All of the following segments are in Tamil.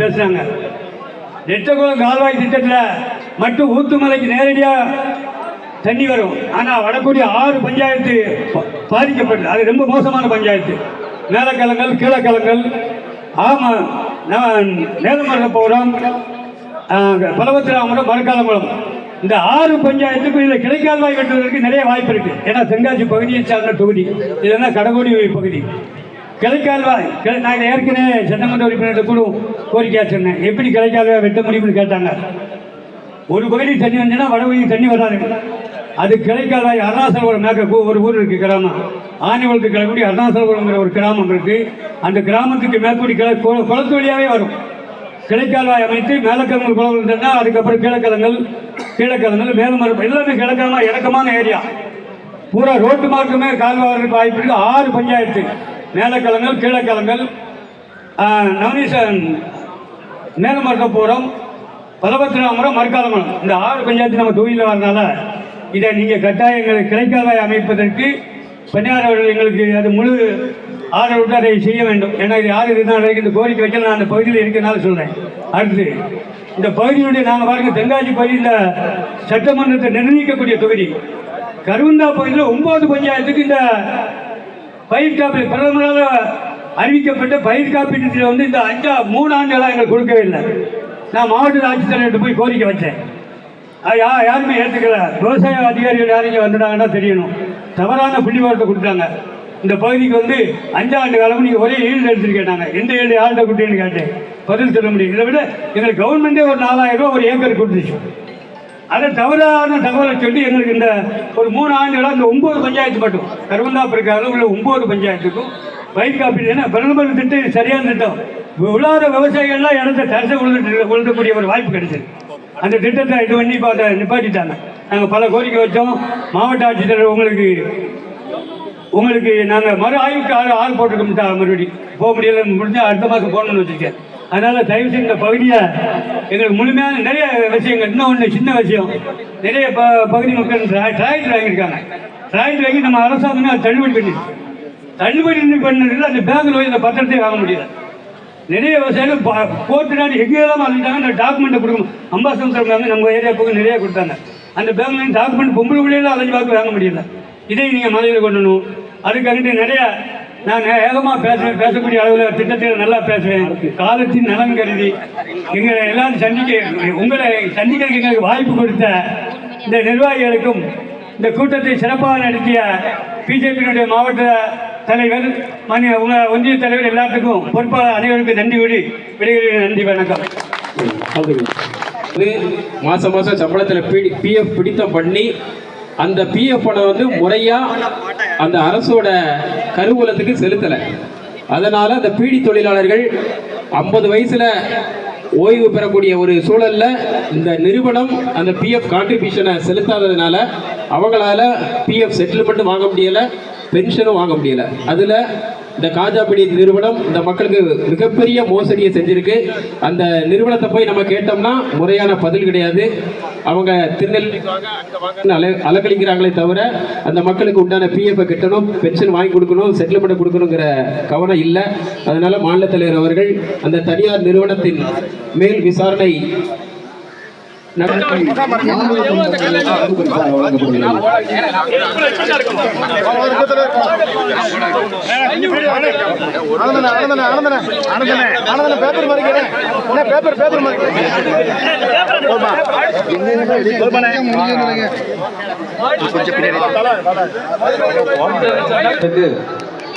பேசுனாங்க நெட்டகுளம் கால்வாய் திட்டத்தில் மட்டும் ஊத்துமலைக்கு நேரடியாக தண்ணி வரும். ஆனால் வடக்கூடிய ஆறு பஞ்சாயத்து ப- பாதிக்கப்பட்டது அது ரொம்ப மோசமான பஞ்சாயத்து. மேலக்கலங்கள் கீழக்கலங்கள். ஆமாம் நேலமரப்புறம் பலவத்திராமரம் மரக்காலங்குளம். இந்த ஆறு பஞ்சாயத்துக்கும் இதில் கிளைக்கால்வாய் வெட்டுவதற்கு நிறைய வாய்ப்பு இருக்குது ஏன்னா தென்காசி பகுதியை சார்ந்த தொகுதி. இதுன்னா கடகோடி பகுதி. கிளைக்கால்வாய் கிளை- நான் ஏற்கனவே சட்டமன்ற உறுப்பினர்கிட்ட கூட கோரிக்கை சொன்னேன். எப்படி கிளைக்கால்வாய் வெட்ட முடியும்னு கேட்டாங்க. ஒரு பகுதி தண்ணி வந்துச்சுன்னா வட தண்ணி வராது. அது கிளைக்கால்வாய் அருணாசலபுரம் மேற்க ஒரு ஊர் இருக்குது கிராமம். ஆணிவளத்துக்கு கிழக்குடி அருணாசலபுரம்ங்கிற ஒரு கிராமம் இருக்குது அந்த கிராமத்துக்கு மேற்கூடி கிளை குளத்து வழியாகவே வரும். கிளைக்கால்வாய் அமைத்து மேலக்கலங்கள் குளம் இருந்ததுன்னா அதுக்கப்புறம் கீழக்கலங்கள் கீழக்கலங்கள் மேலமரம் எல்லாமே கிழக்கமாக இறக்கமான ஏரியா. பூரா ரோட்டு மார்க்குமே கால்வாய் வாய்ப்பு இருக்குது ஆறு பஞ்சாயத்து. மேலக்கலங்கள் கீழக்கலங்கள் ஆஹ், நவனீசன் மேலமர்க்கப்புறம் பலபத்திராமரம் மறுக்காலமரம் இந்த ஆறு பஞ்சாயத்து நம்ம தொகுதியில் வரனால இதை நீங்கள் கட்டாயம் எங்களுக்கு அமைப்பதற்கு பெண்ணார் அவர்கள் எங்களுக்கு அது முழு ஆதரவு அதை செய்ய வேண்டும். ஏன்னா இது யார் இருந்தால் இந்த கோரிக்கை வைக்கல. நான் அந்த பகுதியில் இருக்கிறனால சொல்கிறேன் அடுத்து இந்த பகுதியினுடைய நாங்கள் பாருங்க தென்காசி பகுதி இந்த சட்டமன்றத்தை நிர்ணயிக்கக்கூடிய தொகுதி. கருவந்தா பகுதியில் ஒன்பது பஞ்சாயத்துக்கு இந்த பயிர் காப்பீடு பிரதமரால் அறிவிக்கப்பட்ட பயிர் காப்பீட்டுத்தில் வந்து இந்த அஞ்சா மூணு ஆண்டுகளாக எங்களுக்கு கொடுக்கவே இல்லை. நான் மாவட்ட ஆட்சித்தலைவர்கிட்ட போய் கோரிக்கை வச்சேன். அது யா யாருமே ஏற்றுக்கல விவசாய அதிகாரிகள் யாரும் இங்கே வந்துட்டாங்கன்னா தெரியணும். தவறான புள்ளிவாரத்தை கொடுத்தாங்க. இந்த பகுதிக்கு வந்து அஞ்சாண்டு காலம் நீங்கள் ஒரே ஈடு எடுத்துட்டு கேட்டாங்க. எந்த ஏழு ஆண்டை கொடுத்தீங்கன்னு கேட்டேன். பதில் சொல்ல முடியும் இதை விட எங்களுக்கு கவர்மெண்ட்டே ஒரு நாலாயிரம் ரூபா ஒரு ஏக்கர் கொடுத்துச்சு. அதை தவறான தகவலை சொல்லி எங்களுக்கு இந்த ஒரு மூணு ஆண்டுகளாக இந்த ஒன்பது பஞ்சாயத்து மட்டும் கருவந்தாப்பிற்காக உள்ள ஒன்பது பஞ்சாயத்துக்கும் பயிர் காப்பீடு ஏன்னா பிரதமர் திட்டம் சரியான திட்டம். விழாத விவசாயிகள்லாம் இடத்த தரச உழுது உழுதக்கூடிய ஒரு வாய்ப்பு கிடைச்சது. அந்த திட்டத்தை இது பண்ணி பார்த்த நிப்பாட்டிட்டாங்க. நாங்கள் பல கோரிக்கை வச்சோம். மாவட்ட ஆட்சித்தலைவர் உங்களுக்கு உங்களுக்கு நாங்கள் மறு ஆய்வுக்கு ஆள் ஆள் போட்டிருக்கோம் மறுபடி. போக முடியல முடிஞ்சால் அடுத்த மாதம் போகணும்னு வச்சுருக்கேன். அதனால் தயவு செய்து இந்த பகுதியை எங்களுக்கு முழுமையான நிறைய விஷயங்கள் இன்னும் ஒன்று சின்ன விஷயம். நிறைய ப பகுதி மக்கள் டிராக்டர் வாங்கியிருக்காங்க. டிராக்டர் வாங்கி நம்ம அரசாங்கமே அதை தள்ளுபடி பண்ணிடுச்சு. தள்ளுபடி பண்ணதில் அந்த பேங்கில் போய் இந்த வாங்க முடியல. நிறைய விவசாயிகள் கோர்ட்டுனாடி எங்கேயெல்லாம் வந்துட்டாங்க அந்த டாக்குமெண்ட்டை கொடுக்கணும். அம்பாசமுத்திரம் பேங்க் நம்ம ஏரியா பக்கம் நிறைய கொடுத்தாங்க. அந்த பேங்க்ல டாக்குமெண்ட் பொம்பளை பிள்ளைகளும் அலைஞ்சு பார்க்க வாங்க முடியல. இதை நீங்கள் மனதில் கொண்டணும் அதுக்காக நிறையா நான் வேகமாக பேசுவேன் பேசக்கூடிய அளவில் திட்டத்தில் நல்லா பேசுவேன். காலத்தின் நலன் கருதி எங்களை எல்லாரும் சந்திக்க உங்களை சந்திக்கிறதுக்கு எங்களுக்கு வாய்ப்பு கொடுத்த இந்த நிர்வாகிகளுக்கும் இந்த கூட்டத்தை சிறப்பாக நடத்திய பிஜேபியினுடைய மாவட்ட தலைவர் மாநில உங்கள் ஒன்றிய தலைவர் எல்லாத்துக்கும் பொறுப்பாளர் அனைவருக்கும் நன்றி கூடி விடைகிறேன் நன்றி வணக்கம். வந்து மாசம் சம்பளத்தில் பிடி பிஎஃப் பிடித்தம் பண்ணி அந்த பிஎஃப் பணம் வந்து முறையா அந்த அரசோட கருவூலத்துக்கு செலுத்தலை. அதனால அந்த பீடி தொழிலாளர்கள் ஐம்பது வயசுல ஓய்வு பெறக்கூடிய ஒரு சூழல்ல இந்த நிறுவனம் அந்த பிஎஃப் கான்ட்ரிபியூஷனை செலுத்தாததுனால அவங்களால பிஎஃப் செட்டில்மெண்ட் வாங்க முடியல பென்ஷனும் வாங்க முடியல. அதுல இந்த காஜாபிடி நிறுவனம் இந்த மக்களுக்கு மிகப்பெரிய மோசடியை செஞ்சிருக்கு. அந்த நிறுவனத்தை போய் நம்ம கேட்டோம்னா முறையான பதில் கிடையாது. அவங்க திருநெல்வேலிக்காக அலக்கழிக்கிறாங்களே தவிர அந்த மக்களுக்கு உண்டான பிஎஃப் கட்டணும் பென்ஷன் வாங்கி கொடுக்கணும் செட்டில்மெண்ட் கொடுக்கணுங்கிற கவனம் இல்லை. அதனால மாநில தலைவர் அவர்கள் அந்த தனியார் நிறுவனத்தின் மேல் விசாரணை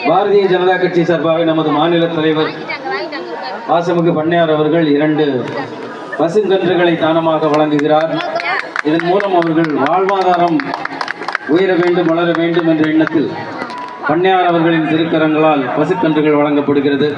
பாரதிய ஜனதா கட்சி சார்பாக நமது மாநில தலைவர் வாசமுக்கு பண்ணையார் அவர்கள் இரண்டு பசுங்கன்றுகளை தானமாக வழங்குகிறார். இதன் மூலம் அவர்கள் வாழ்வாதாரம் உயர வேண்டும் வளர வேண்டும் என்ற எண்ணத்தில் பண்ணையார் அவர்களின் திருக்கரங்களால் பசுக்கன்றுகள் வழங்கப்படுகிறது.